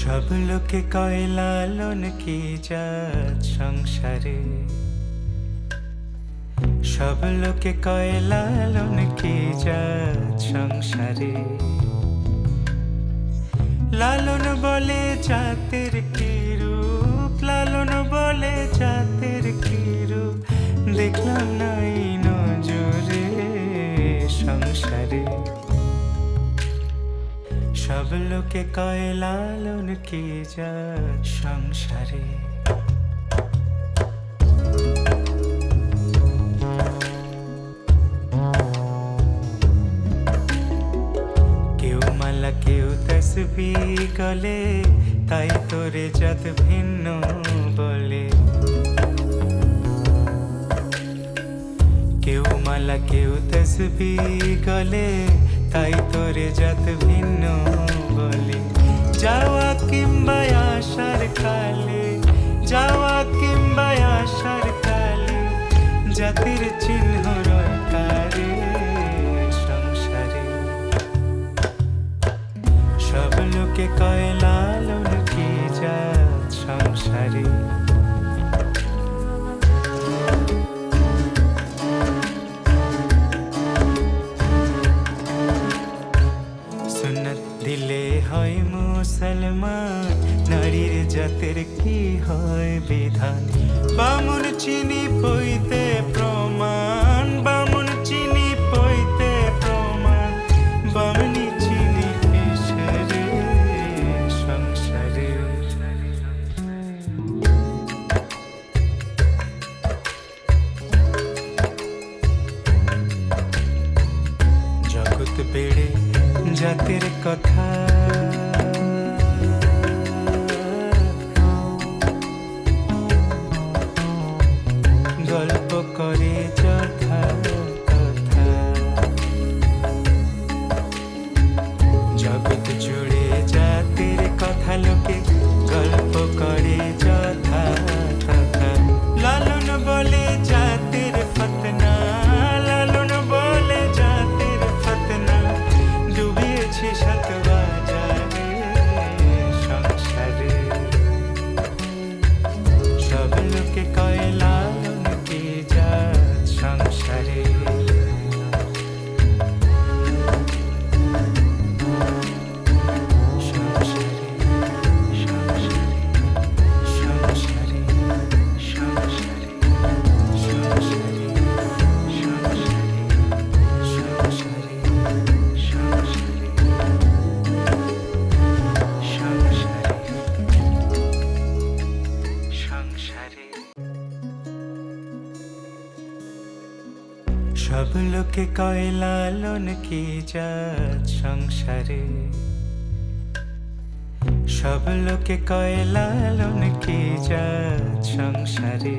সব লোকে কয় লালন কি জাত সংসারে? সব লোকে কয় লালন কি জাত সংসারে? লালন বলে জাতের কি লোকে কয় লালন কি জাত সংসারে। কেউ মালা, কেউ তসবি গলে, তাই তোরে যত ভিন্ন বলে। কেউ মালা, কেউ তসবি গলে তাই তোরে যত ভিন্ন বলে। যাওয়া কিংবা আসার কালে, যাওয়া কিংবা আসার কালে, জাতির চিহ্ন সংসারে। সব লোকে কয় সুন্নত দিলে হয় মুসলমান। নারীর জাতের কি হয় বিধান? বামুন চিনি পইতে প্রমাণ, বামুন চিনি পইতে প্রমাণ। বামনি চিনি কিসেরে সংসারে? জগৎ বেড়ে জাতের কথা গল্প সব লোকে কয় লালন কি জাত সংসারে সব লোকে কয় লালন কি জাত সংসারে